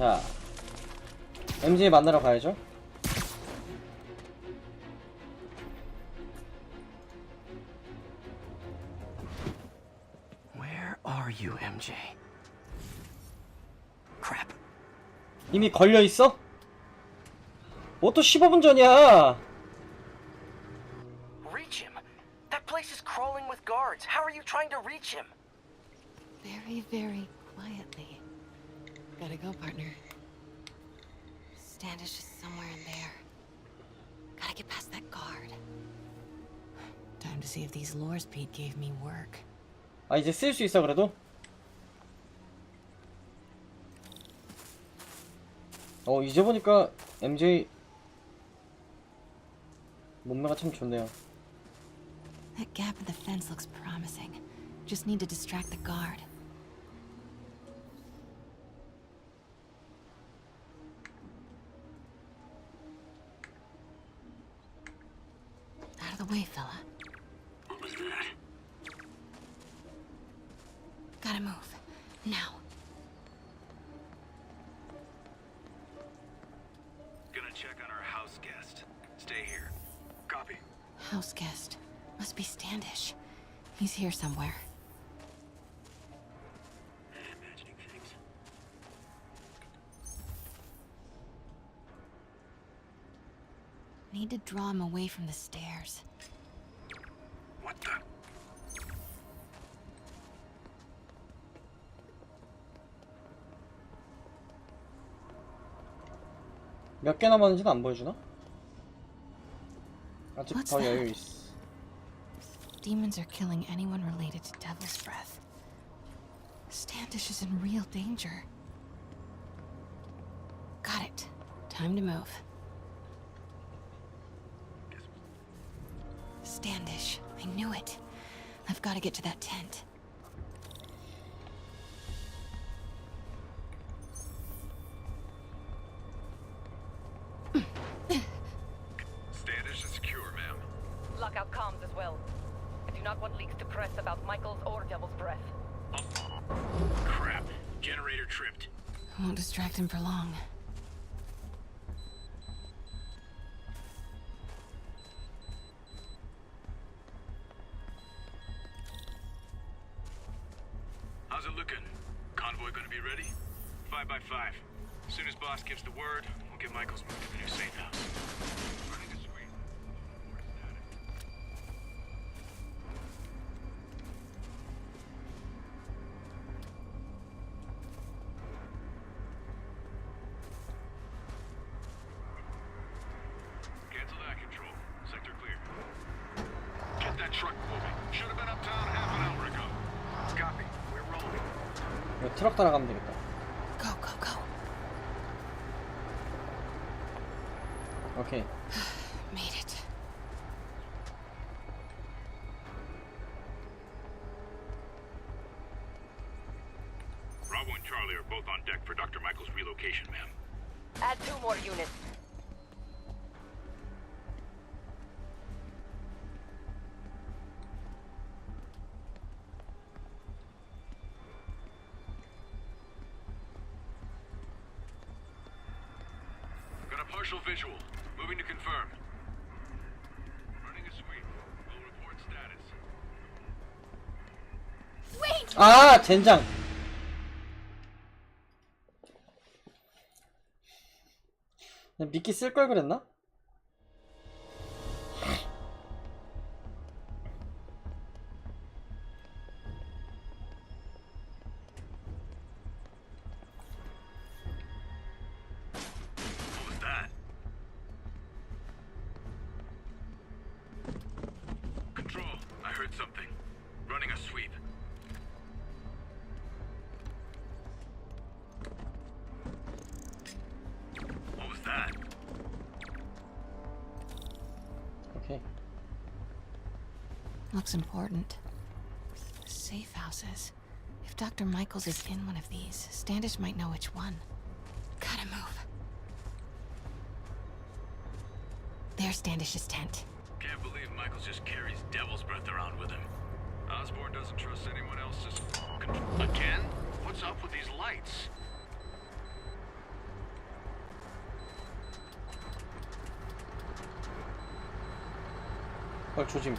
자 MJ 만나러 가야죠 Where are you, MJ? Crap. 이미 걸려있어? 뭐 또 15분 전이야 Reach him. That place is crawling with guards. How are you trying to reach him? Very, very quietly. Gotta go, partner. Standish is somewhere in there. Gotta get past that guard. Time to see if these lures Pete gave me work. 아 이제 쓸 수 있어 그래도? 어 이제 보니까 MJ 몸매가 참 좋네요 That gap in the fence looks promising. Just need to distract the guard. Out of the way, fella. What was that? Gotta move. Now. Gonna check on our house guest. Stay here. Copy. House guest. Must be Standish. He's here somewhere. Imagining things. Need to draw him away from the stairs. What the? 몇 개 남았는지는 안 보여주나? 아직 What's 더 that? 여유 있어 Demons are killing anyone related to Devil's Breath. Standish is in real danger. Got it. Time to move. Knew it. I've got to get to that tent. How's it looking? Convoy gonna be ready? Five by five. As soon as boss gives the word, we'll get Michael's moved to the new safe house. 이거 트럭 따라가면 되겠다 Go, go, go. 오케이 partial visual. Moving to confirm. Running a sweep. Will report status. 아 젠장 나 미끼 쓸 걸 그랬나? looks important. Safe houses. If Dr. Michaels is in one of these, Standish might know which one. Gotta move. There's Standish's tent. Can't believe Michaels just carries devil's breath around with him. Osborne doesn't trust anyone else's control. Again? What's up with these lights? Chodź, rzucimy.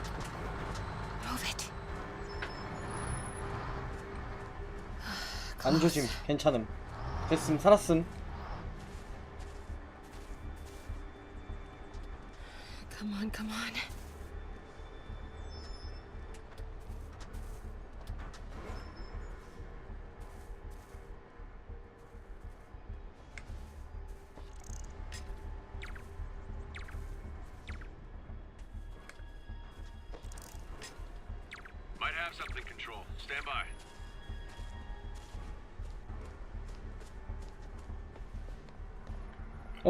안 조짐 괜찮음 됐음 살았음 Come on, come on. Might have something, Control. Stand by.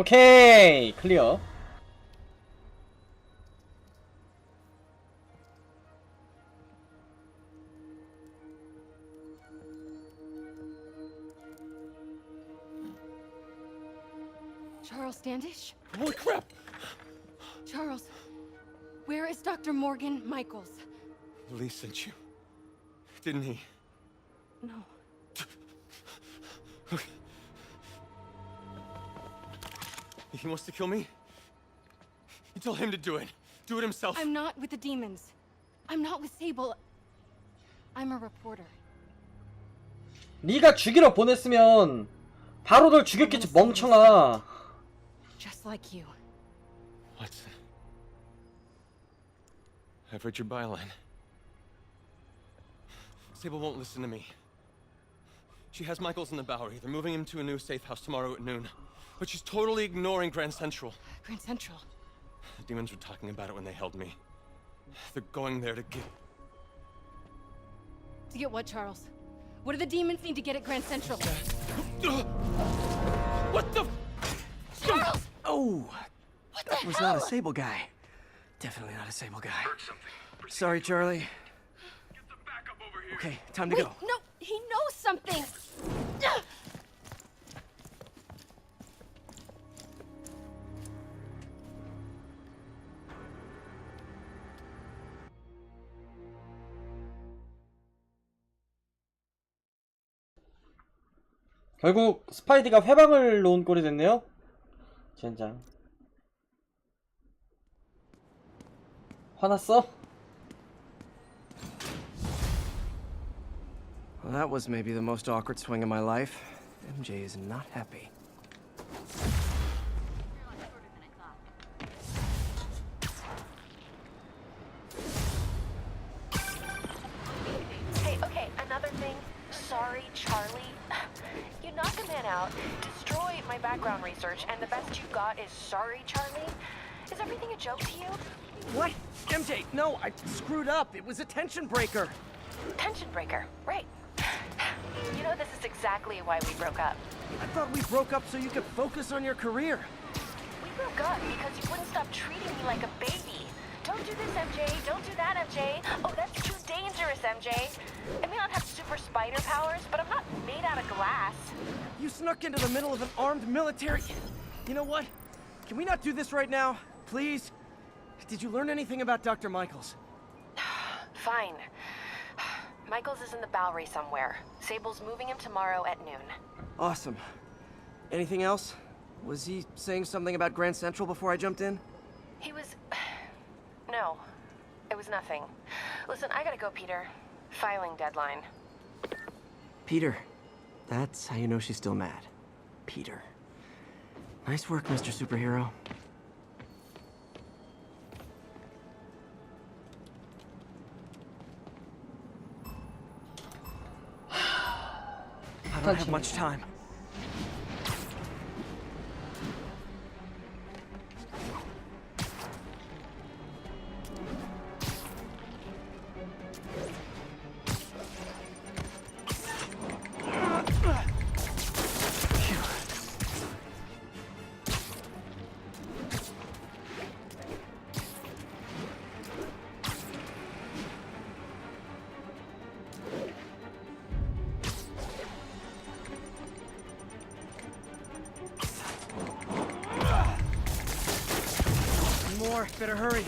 오케이 클리어 Charles Standish? Holy crap! Charles, where is Dr. Morgan Michaels? Lee sent you. Didn't he? No. He wants to kill me? You tell him to do it. Do it himself. I'm not with the demons. I'm not with Sable. I'm a reporter. 네가 죽이러 보냈으면 바로 널 죽였겠지 멍청아 Just like you. Watson. I've read your byline. Sable won't listen to me. She has Michaels in the Bowery. They're moving him to a new safe house tomorrow at noon. But she's totally ignoring Grand Central. Grand Central. The demons were talking about it when they held me. They're going there to get. To get what, Charles? What do the demons need to get at Grand Central? What the? Charles! Oh, What that was hell? not a Sable guy. Definitely not a Sable guy. Sorry, Charlie. Get the backup over here. Okay, time to Wait, go. no, he knows something! 결국 스파이디가 회방을 놓은 꼴이 됐네요 젠장 화났어? Well, that was maybe the most awkward swing of my life. MJ is not happy. Background research, and the best you got is sorry, Charlie? Is everything a joke to you? What? MJ, no, I screwed up. It was a tension breaker. Tension breaker, right. You know, this is exactly why we broke up. I thought we broke up so you could focus on your career. We broke up because you wouldn't stop treating me like a baby. Don't do this, MJ. Don't do that, MJ. Oh, that's too dangerous, MJ. I may not have super spider powers, but I'm not made out of glass. You snuck into the middle of an armed military. You know what? Can we not do this right now? Please? Did you learn anything about Dr. Michaels? Fine. Michaels is in the Bowery somewhere. Sable's moving him tomorrow at noon. Awesome. Anything else? Was he saying something about Grand Central before I jumped in? He was. No. It was nothing. Listen, I gotta go, Peter. Filing deadline. Peter. That's how you know she's still mad. Peter. Nice work, Mr. Superhero. I don't have much time. More. Better hurry.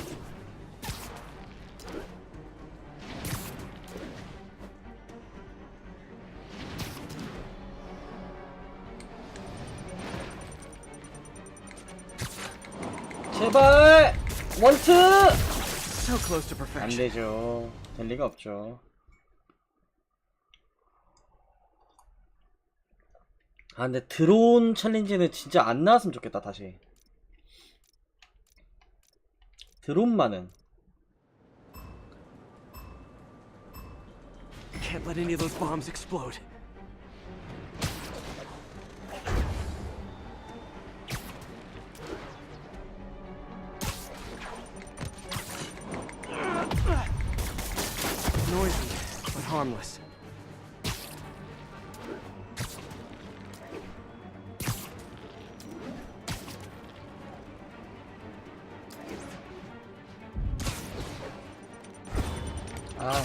제발 원트 So close to 안 perfection. 되죠. 될 리가 없죠. 아 근데 드론 챌린지는 진짜 안 나왔으면 좋겠다 다시. 드론만은 Can't let any of those bombs explode. Noisy, but harmless. 아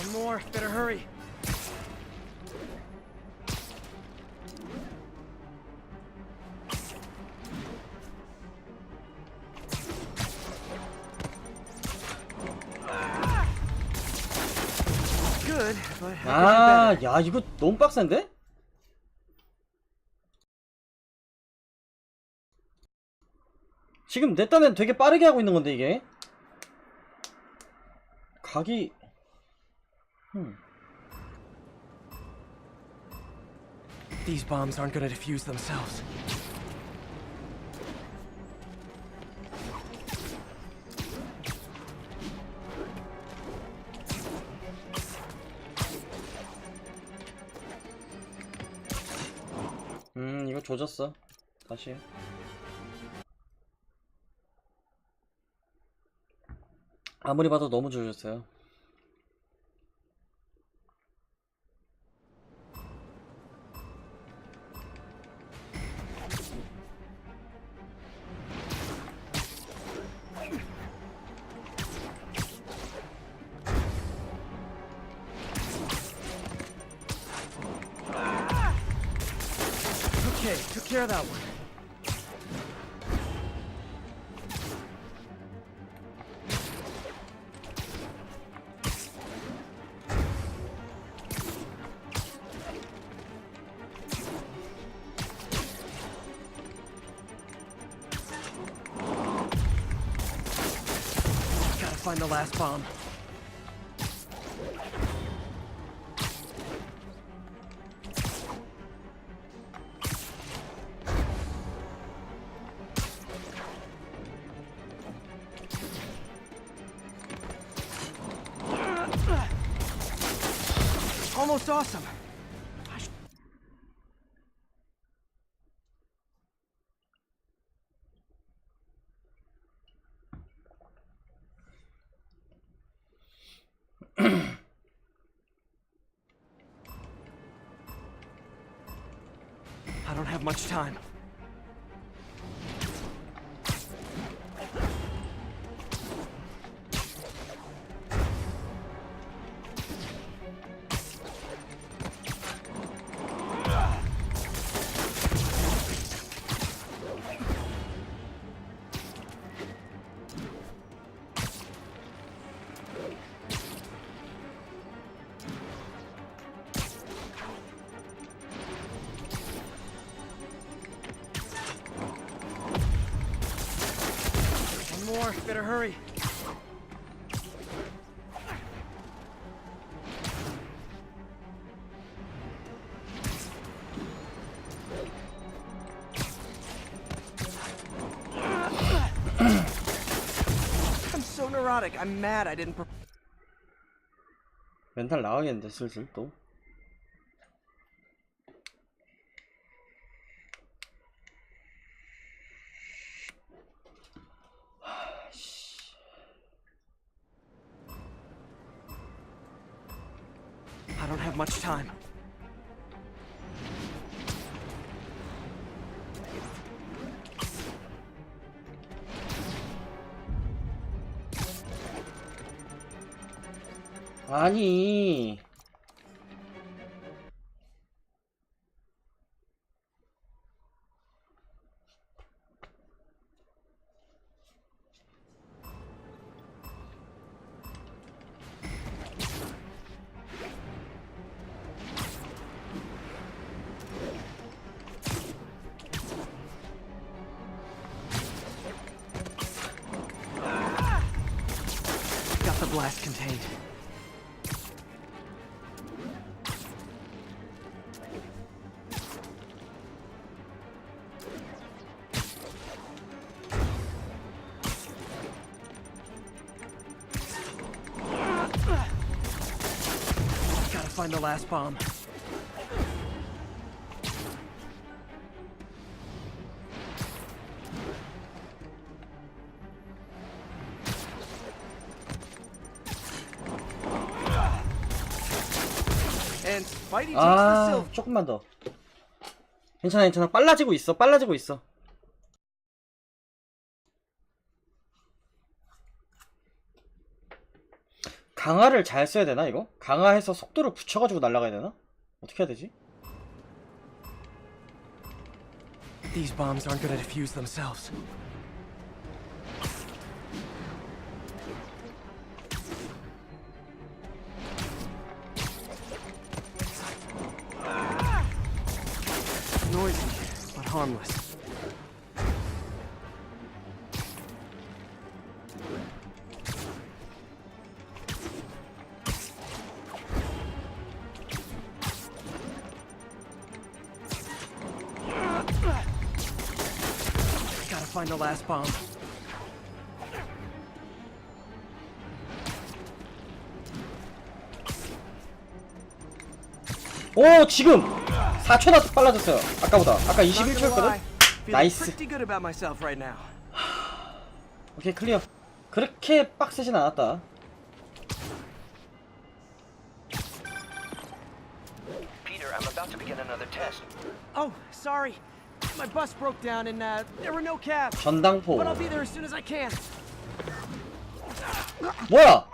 One more, better hurry. Good, but how could 아? 야, 이거 너무 빡센데? 지금 내 딴엔 되게 빠르게 하고 있는 건데, 이게. 각이. 음. These bombs aren't gonna defuse themselves. 음, 이거 조졌어. 다시. 아무리 봐도 너무 조졌어요. Find the last bomb. Almost awesome. One more, better hurry. I'm so neurotic. I'm mad I didn't. Pre- 멘탈 나가겠는데, 슬슬 또. 아니 blast contained. The last bomb. And Spidey takes the 아 silver. 조금만 더 괜찮아 괜찮아 빨라지고 있어 빨라지고 있어 강화를 잘 써야 되나 이거? 강화해서 속도를 붙여가지고 날아가야 되나? 어떻게 해야 되지? These bombs aren't gonna defuse themselves. Noisy, but harmless. The last bomb. 오 지금 4초나 빨라졌어요 아까보다 아까 Not gonna 21초였거든? lie, feeling 나이스 right. 오케이 클리어 그렇게 빡세진 않았다 Peter, I'm about to begin another test. Oh, sorry. My bus broke down and uh, there were no cabs. 전당포 But I'll be there as soon as I can. 뭐야